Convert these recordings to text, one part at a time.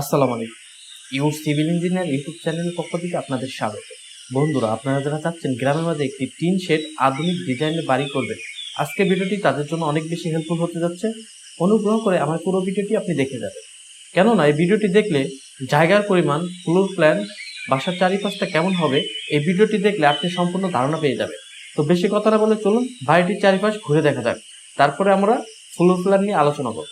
আসসালামু আলাইকুম। Your civil engineer YouTube চ্যানেলের পক্ষ থেকে আপনাদের স্বাগত। বন্ধুরা, আপনারা যারা চাচ্ছেন গ্রামের মাঝে একটি টিন শেড আধুনিক ডিজাইনের বাড়ি করবেন, আজকে ভিডিওটি তাদের জন্য অনেক বেশি হেল্পফুল হতে যাচ্ছে। অনুগ্রহ করে আমার পুরো ভিডিওটি আপনি দেখে যাবেন। কেননা, এই ভিডিওটি দেখলে জায়গার পরিমাণ ফ্লোর প্ল্যান বাসার চারিপাশটা কেমন হবে, এই ভিডিওটি দেখলে আপনি সম্পূর্ণ ধারণা পেয়ে যাবেন। তো বেশি কথা না বলে চলুন, বাড়িটির চারিপাশ ঘুরে দেখা যাক। তারপরে আমরা ফ্লোর প্ল্যান নিয়ে আলোচনা করব।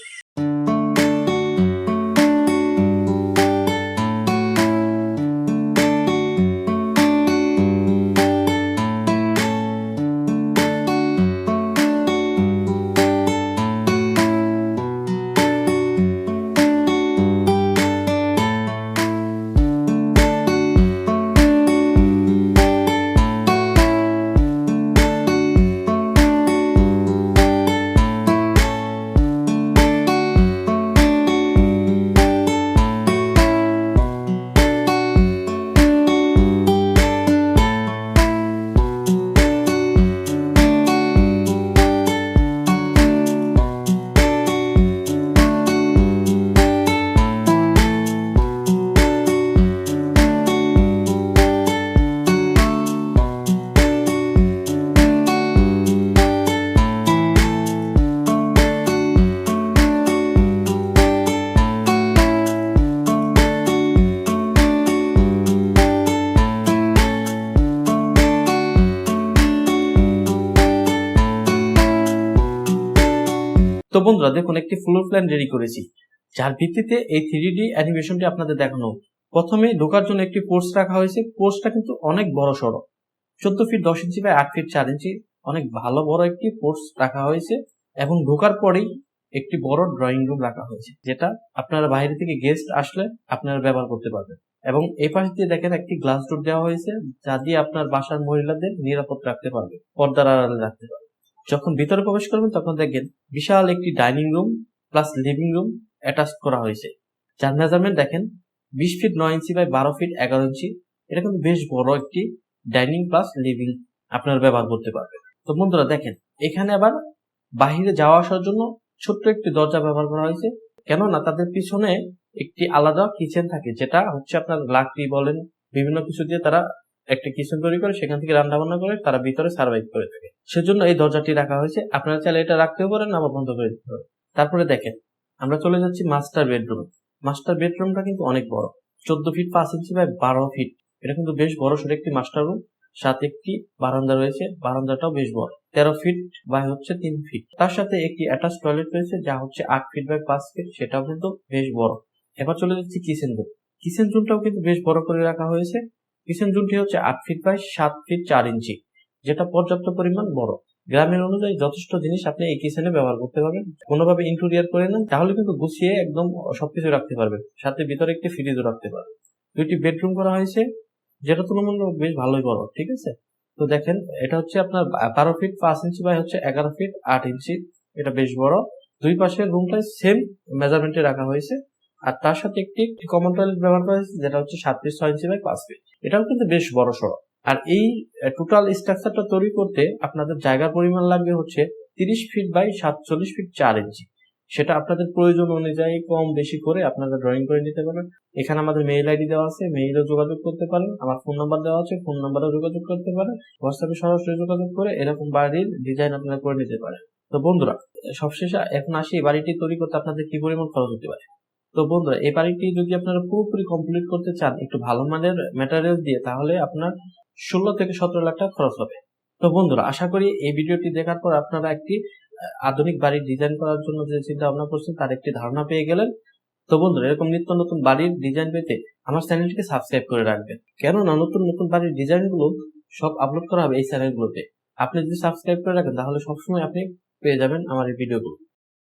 তো বন্ধুরা, দেখুন, একটি ফ্লোর প্ল্যান রেডি করেছি। যার ভিত্তিতে এই থ্রি ডি অ্যানিমেশনটি আপনাদের দেখানো। প্রথমে ঢোকার জন্য একটি পোস্ট রাখা হয়েছে। পোস্টটা কিন্তু অনেক বড় সড়ো। চোদ্দ ফিট দশ ইঞ্চি বা আট ফিট চার ইঞ্চি অনেক ভালো বড় একটি পোস্ট রাখা হয়েছে এবং ঢোকার পরেই একটি বড় ড্রয়িং রুম রাখা হয়েছে, যেটা আপনারা বাইরে থেকে গেস্ট আসলে আপনারা ব্যবহার করতে পারবেন। এবং এই পাশ দিয়ে দেখেন একটি গ্লাস ডোর দেওয়া হয়েছে, যা দিয়ে আপনার বাসার মহিলাদের নিরাপদ রাখতে পারবে, পর্দার আড়ালে রাখতে পারবে। যখন ভিতরে প্রবেশ করবেন, তখন দেখবেন বিশাল একটি dining room plus living room attach করা হয়েছে। যার মেজারমেন্ট দেখেন বিশ ফিট নয় ইঞ্চি বাই বারো ফিট এগারো ইঞ্চি। এটা কিন্তু বেশ বড় একটি ডাইনিং প্লাস লিভিং আপনারা ব্যবহার করতে পারবেন। তো বন্ধুরা, দেখেন, এখানে আবার বাহিরে যাওয়া আসার জন্য ছোট্ট একটি দরজা ব্যবহার করা হয়েছে। কেননা তাদের পিছনে একটি আলাদা কিচেন থাকে, যেটা হচ্ছে আপনার লাকড়ি বলেন, বিভিন্ন কিছু দিয়ে তারা একটা কিচেন তৈরি করে, সেখান থেকে রান্না বান্না করে তারা ভিতরে সার্ভাইভ করে থাকে। সেজন্য এই দরজাটি রাখা হয়েছে। আপনারা চাইলে এটা রাখতেও পারেন আবার বন্ধ করে দিতে পারেন। তারপরে দেখেন, আমরা চলে যাচ্ছি মাস্টার বেডরুম মাস্টার বেডরুমটা কিন্তু অনেক বড়। চোদ্দ ফিট পাঁচ ইঞ্চি বাই বারো ফিট এটা কিন্তু বেশ বড় সড়ো একটি মাস্টার রুম সাথে একটি বারান্দা রয়েছে। বারান্দাটাও বেশ বড়। তেরো ফিট বাই হচ্ছে তিন ফিট তার সাথে একটি অ্যাটাচ টয়লেট রয়েছে, যা হচ্ছে আট ফিট বাই পাঁচ ফিট সেটাও কিন্তু বেশ বড়। এবার চলে যাচ্ছি কিচেন রুম কিচেন রুমটাও কিন্তু বেশ বড় করে রাখা হয়েছে। কিচেন রুমটি হচ্ছে আট ফিট বাই সাত ফিট চার ইঞ্চি, যেটা পর্যাপ্ত পরিমাণ বড়। গ্রামের অনুযায়ী যথেষ্ট জিনিস আপনি এই কিচেনে ব্যবহার করতে পারবেন। কোনোভাবে ইন্টেরিয়ার করে নেন, তাহলে কিন্তু গুছিয়ে একদম সবকিছু রাখতে পারবেন। সাথে ভিতরে একটি ফ্রিজও রাখতে পারবেন। দুইটি বেডরুম করা হয়েছে, যেটা তুলনামূলক বেশ ভালোই বড়, ঠিক আছে? তো দেখেন, এটা হচ্ছে আপনার বারো ফিট পাঁচ ইঞ্চি বাই হচ্ছে এগারো ফিট আট ইঞ্চি এটা বেশ বড়। দুই পাশের রুমটাই সেম মেজারমেন্টে রাখা হয়েছে। আর তার সাথে একটি কমন টয়লেট ব্যবহার করা হয়েছে, যেটা হচ্ছে সাত ফিট ছয় ইঞ্চি বাই পাঁচ ফিট এটাও কিন্তু বেশ বড় সড়ো আর এই টোটাল স্ট্রাকচারটা তৈরি করতে আপনাদের জায়গার পরিমাণ লাগবে হচ্ছে তিরিশ ফিট বাই সাতচল্লিশ ফিট চার ইঞ্চি সেটা আপনাদের প্রয়োজন অনুযায়ী কম বেশি করে আপনারা ড্রয়িং করে নিতে পারেন। এখানে আমাদের মেইল আইডি দেওয়া আছে মেইলেও যোগাযোগ করতে পারেন। আমার ফোন নাম্বার দেওয়া আছে ফোন নাম্বারেও যোগাযোগ করতে পারেন। হোয়াটসঅ্যাপে সরাসরি যোগাযোগ করে এরকম বাড়ির ডিজাইন আপনারা করে নিতে পারেন। তো বন্ধুরা, সবশেষে এখন আসি বাড়িটি তৈরি করতে আপনাদের কি পরিমাণ খরচ হতে পারে? তো বন্ধুরা, এই বাড়িটি যদি আপনারা পুরোপুরি কমপ্লিট করতে চান, একটু ভালো মানের ম্যাটেরিয়াল দিয়ে, তাহলে আপনার ষোলো থেকে সতেরো লাখ টাকা খরচ হবে। তো বন্ধুরা, আশা করি এই ভিডিওটি দেখার পর আপনারা একটি আধুনিক বাড়ি ডিজাইন করার জন্য যে চিন্তা ভাবনা করছেন, তার একটি ধারণা পেয়ে গেলেন। তো বন্ধুরা, এরকম নিত্য নতুন বাড়ির ডিজাইন পেতে আমার চ্যানেলটিকে সাবস্ক্রাইব করে রাখবেন। কেননা, নতুন নতুন বাড়ির ডিজাইনগুলো সব আপলোড করা হবে এই চ্যানেলগুলোতে আপনি যদি সাবস্ক্রাইব করে রাখেন, তাহলে সবসময় আপনি পেয়ে যাবেন আমার এই ভিডিওগুলো